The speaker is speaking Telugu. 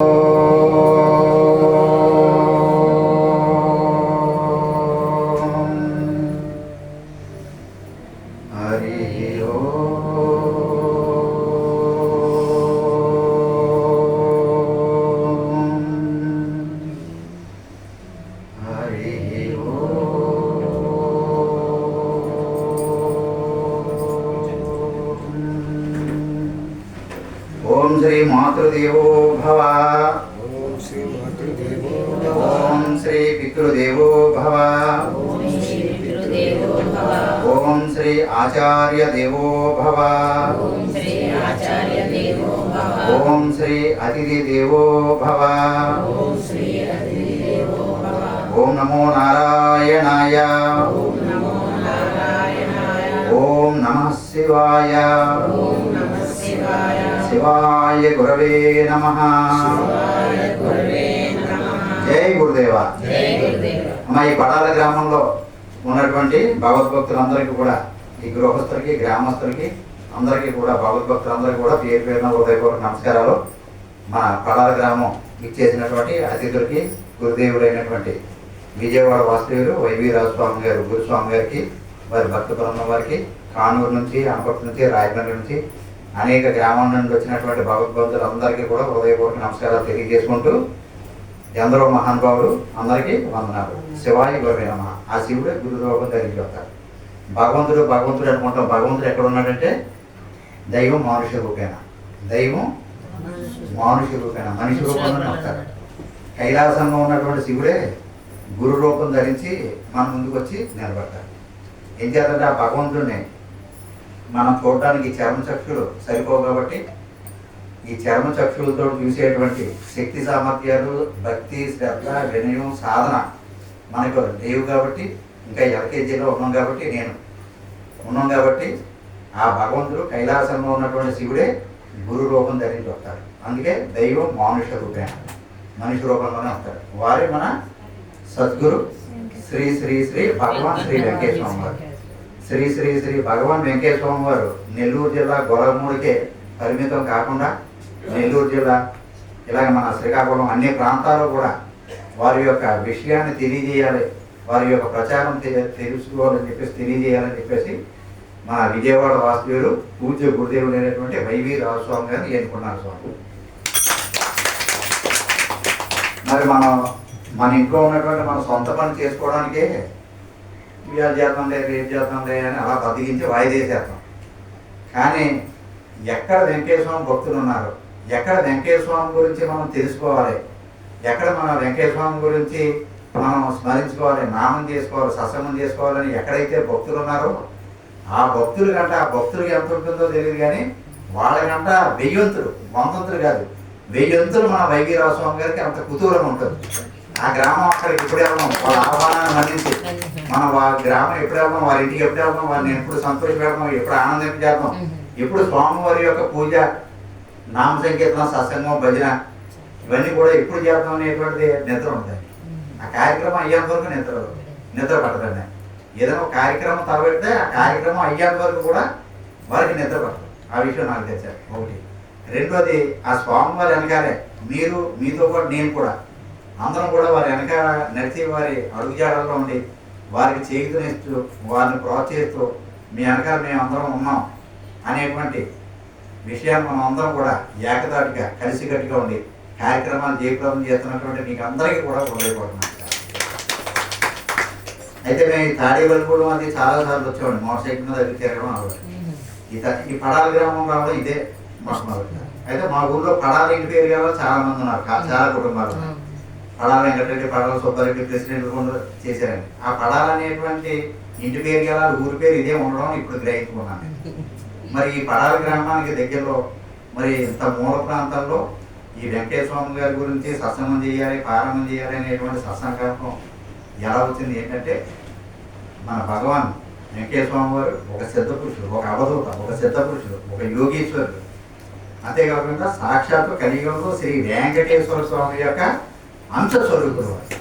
ఓం శ్రీ ఓం శ్రీ మాతృదేవో భవ. ఓం శ్రీ పితృదేవో భవ. ఓం శ్రీ ఆచార్య దేవో భవ. ఓం శ్రీ అతిథి దేవో భవ. ఓం నమో నారాయణాయ. ఓం నమో శివాయ. శివాయ గురవే నమ. జై జై గురుదేవ. మా ఈ పడాల గ్రామంలో ఉన్నటువంటి భగవద్భక్తులందరికీ కూడా ఈ గృహస్థులకి గ్రామస్తులకి అందరికీ కూడా భగవద్భక్తులందరికీ కూడా పేరు పేరున హృదయపూర్వక నమస్కారాలు. మన పడాల గ్రామం ఇచ్చేసినటువంటి అతిథులకి గురుదేవుడైనటువంటి విజయవాడ వాసుదేవులు వైవి రాజస్వామి గారు గురుస్వామి గారికి వారి భక్త బృందం వారికి కానూరు నుంచి అనపర్తి నుంచి రాజమండ్రి నుంచి అనేక గ్రామాల నుండి వచ్చినటువంటి అందరికీ కూడా హృదయపూర్వక నమస్కారాలు తెలియజేసుకుంటూ ఎందరో మహానుభావులు అందరికీ వందనాలు. శివాయి గురవే నమ. ఆ శివుడే గురురూపం ధరించి వస్తాడు భగవంతుడు భగవంతుడు అనుకుంటాం. భగవంతుడు ఎక్కడ ఉన్నాడంటే దైవం మానుష రూపేణ. దైవం మానుష రూపేణ. మనిషి రూపంలోనే వస్తాడు కైలాసంలో ఉన్నటువంటి శివుడే గురు రూపం ధరించి మన ముందుకు వచ్చి నిలబడతాడు. ఏం చేద్దంటే ఆ భగవంతుడిని మనం చూడటానికి చర్మ చక్షులు సరిపోవు కాబట్టి ఈ చర్మ చక్షులతో చూసేటువంటి శక్తి సామర్థ్యాలు భక్తి శ్రద్ధ వినయం సాధన మనకు లేవు కాబట్టి ఇంకా ఎల్కేజీలో ఉన్నాం కాబట్టి నేను ఉన్నాం కాబట్టి ఆ భగవంతుడు కైలాసంలో ఉన్నటువంటి శివుడే గురు రూపం ధరించి వస్తాడు. అందుకే దైవం మానుష రూపేణ. మనిషి రూపంలోనే వస్తాడు. వారే మన సద్గురు శ్రీ శ్రీ శ్రీ భగవాన్ శ్రీ వెంకటేశ్వర వారు. శ్రీ శ్రీ శ్రీ భగవాన్ వెంకటేశ్వర వారు నెల్లూరు జిల్లా గొలగమూడికే పరిమితం కాకుండా నెల్లూరు జిల్లా ఇలాగ మన శ్రీకాకుళం అన్ని ప్రాంతాల్లో కూడా వారి యొక్క విషయాన్ని తెలియజేయాలి వారి యొక్క ప్రచారం తెలుసుకోవాలని చెప్పేసి తెలియజేయాలని చెప్పేసి మన విజయవాడ వాసుదేవులు పూజ్య గురుదేవులు అయినటువంటి వైవి రామస్వామి గారిని ఎన్నుకున్నారు స్వామి. మరి మనం మన ఇంట్లో ఉన్నటువంటి మన సొంత పని చేసుకోవడానికే ఇవాళ చేద్దాంలే రేపు చేద్దాంలే అని అలా బతికించి వాయిదేసేస్తాం కానీ ఎక్కడ వెంకటేశ్వరం భక్తులు ఉన్నారు? ఎక్కడ వెంకటేశ్వరం గురించి మనం తెలుసుకోవాలి? ఎక్కడ మన వెంకటేశ్వరం గురించి మనం స్మరించుకోవాలి? నామం చేసుకోవాలి? సత్సంగం చేసుకోవాలని ఎక్కడైతే భక్తులు ఉన్నారో ఆ భక్తుల కంట ఆ భక్తులకి ఎంత ఉంటుందో తెలియదు కానీ వాళ్ళకంట వెయ్యొంతులు వందంతులు కాదు. వెయ్యొంతులు మన వైవీరావు స్వామి గారికి అంత కుతూహలం ఉంటుంది. ఆ గ్రామం అక్కడికి ఎప్పుడు వెళ్దాం? వాళ్ళ ఆహ్వానాన్ని మన్నించి. మనం వాళ్ళ గ్రామం ఎప్పుడు వెళ్దాం? వారి ఇంటికి ఎప్పుడు వెళ్దాం? వారిని ఎప్పుడు సంతోష పెడదాం ఎప్పుడు ఆనందింపజేద్దాం ఎప్పుడు స్వామివారి యొక్క పూజ నామ సంకీర్తనం సత్సంగం భజన ఇవన్నీ కూడా ఎప్పుడు చేద్దాం అనేటువంటిది నిద్ర ఉంటుంది. ఆ కార్యక్రమం అయ్యేంత వరకు నిద్ర నిద్ర పట్టదండి. ఏదైనా ఒక కార్యక్రమం తలబెడితే ఆ కార్యక్రమం అయ్యేంత వరకు కూడా వారికి నిద్ర పట్టదు. ఆ విషయం నాకు తెచ్చారు ఒకటి. రెండోది ఆ స్వామివారి వెనకాలే మీరు మీతో పాటు నేను కూడా అందరం కూడా వారి వెనక నడిచి వారి అడుగుజాడల్లో ఉండి వారికి చేయుతనిస్తూ వారిని ప్రోత్సహిస్తూ మీ వెనక మేము అందరం ఉన్నాం అనేటువంటి విషయాన్ని మనం అందరం కూడా ఏకదాటిగా కలిసికట్టుగా ఉండి కార్యక్రమాలు జయప్రదం చేస్తున్నటువంటి మీకు అందరికీ కూడా హృదయపడుతున్నాం అయితే మేము ఈ కూడా అది చాలా సార్లు వచ్చామండి మోటార్ సైకిల్ మీద అది తిరగడం అలవాటు. ఈ ఈ పడాల గ్రామం రావడం ఇదే మొట్టమొదటి. అయితే మా ఊళ్ళో పడాల ఇంటి పేరు చాలా మంది ఉన్నారు. చాలా కుటుంబాలు. ఉన్నాయి. పడాల వెంకటరెడ్డి పడాల సుబ్బారెడ్డి ప్రెసిడెంట్ చేశారండి. ఆ పడాల అనేటువంటి ఇంటి పేరు గల ఊరి పేరు ఇదే ఉండడం ఇప్పుడు గ్రహించుకున్నాను. మరి ఈ పడాల గ్రామానికి దగ్గరలో మరి ఇంత మూల ప్రాంతాల్లో ఈ వెంకటేశ్వర స్వామి గారి గురించి సత్సంగం చేయాలి ప్రారంభం చేయాలి అనేటువంటి సత్సంకల్పం ఎలా వచ్చింది ఏంటంటే మన భగవాన్ వెంకటేశ్వర స్వామి వారు ఒక సిద్ధ పురుషుడు ఒక అవధూత ఒక సిద్ధ పురుషుడు ఒక యోగీశ్వరుడు. అంతేకాకుండా సాక్షాత్తు కలియుగంలో శ్రీ వెంకటేశ్వర స్వామి యొక్క 암컷 소를 걸어왔어요.